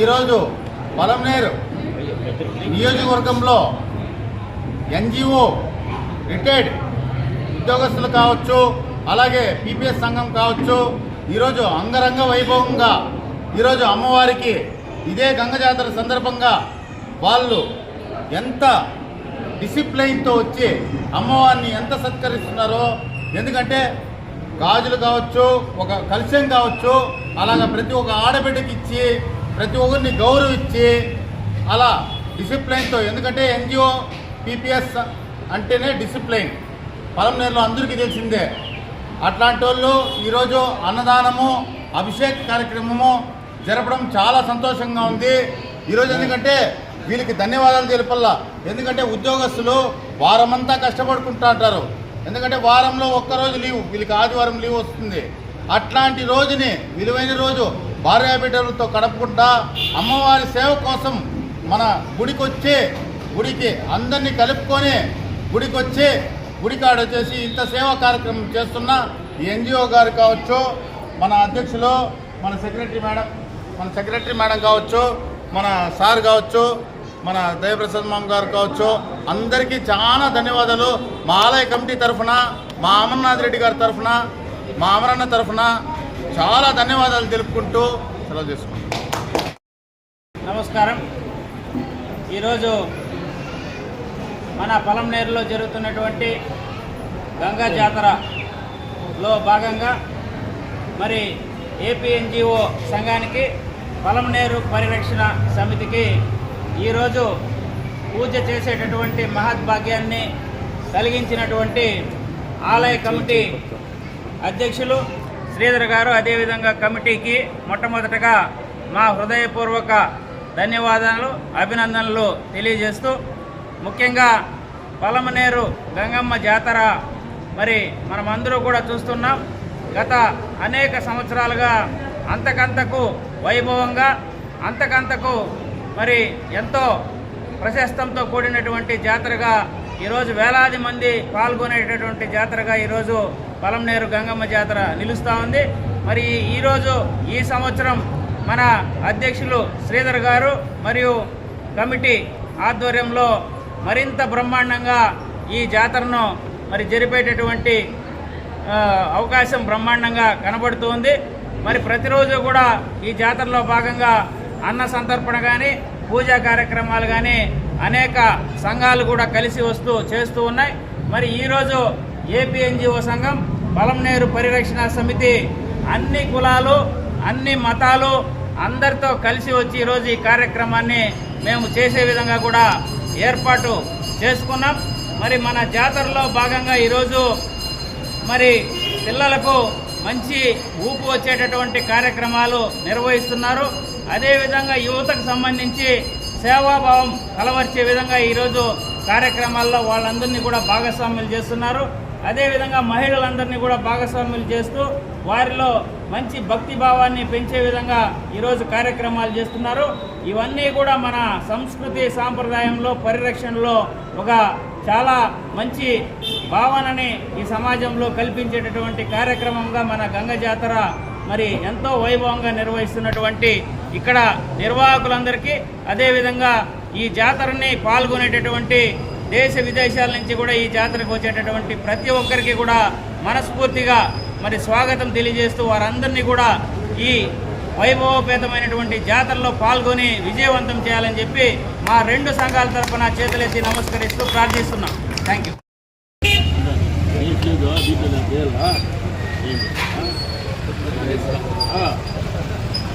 ఈరోజు పొలంనేరు నియోజకవర్గంలో NGO retired ఉద్యోగస్తులు కావచ్చు అలాగే పీపీఎస్ సంఘం కావచ్చు ఈరోజు అంగరంగ వైభవంగా ఈరోజు అమ్మవారికి ఇదే గంగ జాతర సందర్భంగా వాళ్ళు ఎంత డిసిప్లైన్తో వచ్చి అమ్మవారిని ఎంత సత్కరిస్తున్నారో ఎందుకంటే గాజులు కావచ్చు ఒక కలుష్యం కావచ్చు అలాగ ప్రతి ఒక్క ఆడబిడ్డకి ఇచ్చి ప్రతి ఒక్కరిని గౌరవించి అలా డిసిప్లైన్తో ఎందుకంటే ఎన్జిఓ పీపీఎస్ అంటేనే డిసిప్లైన్. పొలంనేరులో అందరికీ తెలిసిందే. అట్లాంటి వాళ్ళు ఈరోజు అన్నదానము అభిషేక్ కార్యక్రమము జరపడం చాలా సంతోషంగా ఉంది. ఈరోజు ఎందుకంటే వీళ్ళకి ధన్యవాదాలు తెలుపల్లా. ఎందుకంటే ఉద్యోగస్తులు వారమంతా కష్టపడుకుంటుంటారు. ఎందుకంటే వారంలో ఒక్కరోజు లీవ్ వీళ్ళకి ఆదివారం లీవ్ వస్తుంది. అట్లాంటి రోజుని విలువైన రోజు భార్యాబిడ్డలతో గడపకుండా అమ్మవారి సేవ కోసం మన గుడికి గుడికి అందరినీ కలుపుకొని గుడికి వచ్చి గుడికాడ వచ్చేసి ఇంత సేవా కార్యక్రమం చేస్తున్న ఈ ఎన్జిఓ గారు కావచ్చు మన అధ్యక్షులు మన సెక్రటరీ మేడం మన సెక్రటరీ మేడం కావచ్చు మన సార్ కావచ్చు మన దయప్రసాద్ మామ గారు కావచ్చు అందరికీ చాలా ధన్యవాదాలు. మా ఆలయ కమిటీ తరఫున మా అమర్నాథ్ రెడ్డి గారి తరఫున మా అమరన్న తరఫున చాలా ధన్యవాదాలు తెలుపుకుంటూ సెలవు చేసుకుంటాం నమస్కారం. ఈరోజు మన పొలంనేరులో జరుగుతున్నటువంటి గంగా జాతరలో భాగంగా మరి ఏపీఎన్జిఓ సంఘానికి సంఘానికి పొలంనేరు పరిరక్షణ సమితికి ఈరోజు పూజ చేసేటటువంటి మహద్భాగ్యాన్ని కలిగించినటువంటి ఆలయ కమిటీ అధ్యక్షులు శ్రీధర్ గారు అదేవిధంగా కమిటీకి మొట్టమొదటగా మా హృదయపూర్వక ధన్యవాదాలు అభినందనలు తెలియజేస్తూ ముఖ్యంగా పలమనేరు గంగమ్మ జాతర మరి మనమందరూ కూడా చూస్తున్నాం. గత అనేక సంవత్సరాలుగా అంతకంతకు వైభవంగా అంతకంతకు మరి ఎంతో ప్రశస్తంతో కూడినటువంటి జాతరగా ఈరోజు వేలాది మంది పాల్గొనేటటువంటి జాతరగా ఈరోజు పలంనేరు గంగమ్మ జాతర నిలుస్తూ ఉంది. మరి ఈరోజు ఈ సంవత్సరం మన అధ్యక్షులు శ్రీధర్ గారు మరియు కమిటీ ఆధ్వర్యంలో మరింత బ్రహ్మాండంగా ఈ జాతరను మరి జరిపేటటువంటి అవకాశం బ్రహ్మాండంగా కనబడుతుంది మరి ప్రతిరోజు కూడా ఈ జాతరలో భాగంగా అన్న సంతర్పణ కానీ పూజా కార్యక్రమాలు కానీ అనేక సంఘాలు కూడా కలిసి వస్తూ చేస్తూ ఉన్నాయి. మరి ఈరోజు ఏపీఎన్జిఓ సంఘం పొలంనేరు పరిరక్షణ సమితి అన్ని కులాలు అన్ని మతాలు అందరితో కలిసి వచ్చి ఈరోజు ఈ కార్యక్రమాన్ని మేము చేసే విధంగా కూడా ఏర్పాటు చేసుకున్నాం. మరి మన జాతరలో భాగంగా ఈరోజు మరి పిల్లలకు మంచి ఊపు వచ్చేటటువంటి కార్యక్రమాలు నిర్వహిస్తున్నారు. అదేవిధంగా యువతకు సంబంధించి సేవాభావం కలవర్చే విధంగా ఈరోజు కార్యక్రమాల్లో వాళ్ళందరినీ కూడా భాగస్వాములు చేస్తున్నారు. అదేవిధంగా మహిళలందరినీ కూడా భాగస్వాములు చేస్తూ వారిలో మంచి భక్తి భావాన్ని పెంచే విధంగా ఈరోజు కార్యక్రమాలు చేస్తున్నారు. ఇవన్నీ కూడా మన సంస్కృతి సాంప్రదాయంలో పరిరక్షణలో ఒక చాలా మంచి భావనని ఈ సమాజంలో కల్పించేటటువంటి కార్యక్రమంగా మన గంగ జాతర మరి ఎంతో వైభవంగా నిర్వహిస్తున్నటువంటి ఇక్కడ నిర్వాహకులందరికీ అదేవిధంగా ఈ జాతరని పాల్గొనేటటువంటి దేశ విదేశాల నుంచి కూడా ఈ జాతరకు వచ్చేటటువంటి ప్రతి ఒక్కరికి కూడా మనస్ఫూర్తిగా మరి స్వాగతం తెలియజేస్తూ వారందరినీ కూడా ఈ వైభవపేతమైనటువంటి జాతరలో పాల్గొని విజయవంతం చేయాలని చెప్పి మా రెండు సంఘాల తరఫున చేతులెత్తి నమస్కరిస్తూ ప్రార్థిస్తున్నాం. థ్యాంక్ యూ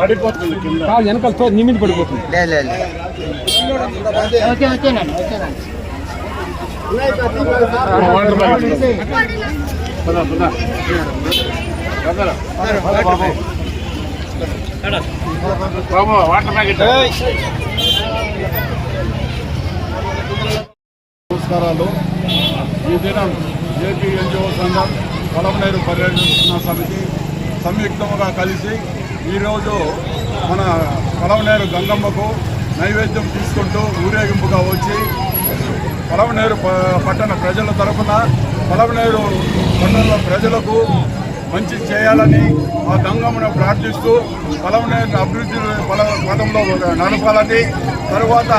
కాదు. కాదు వెనకాల తో నీ మీద పడిపోతుంది. నమస్కారాలు. ఈ దినం ఏపీ ఎన్జిఓ సంఘం పొలంనేరు పర్యటన సమితి సంయుక్తంగా కలిసి ఈరోజు మన పొలంనేరు గంగమ్మకు నైవేద్యం తీసుకుంటూ ఊరేగింపుగా వచ్చి పొలవనేరు పట్టణ ప్రజల తరఫున పొలవనేరు పట్టణ ప్రజలకు మంచి చేయాలని ఆ గంగమ్మను ప్రార్థిస్తూ పొలంనేరు అభివృద్ధి పల పదంలో నడపాలని తరువాత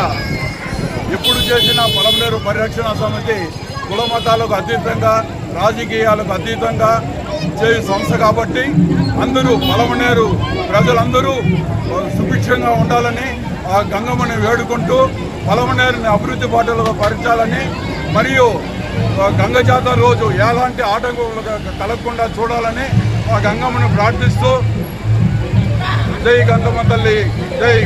ఎప్పుడు చేసిన పొలంనేరు పరిరక్షణ సమితి కుల మతాలకు అతీతంగా రాజకీయాలకు అతీతంగా చేయు సంస్థ కాబట్టి అందరూ పొలంనేరు ప్రజలందరూ సుభిక్షంగా ఉండాలని ఆ గంగమ్మని వేడుకుంటూ పొలంనేరుని అభివృద్ధి బాటలో పరచాలని మరియు గంగ జాతర రోజు ఎలాంటి ఆటంకం కలగకుండా చూడాలని ఆ గంగమ్మను ప్రార్థిస్తూ జై గంగమ్మ తల్లి జై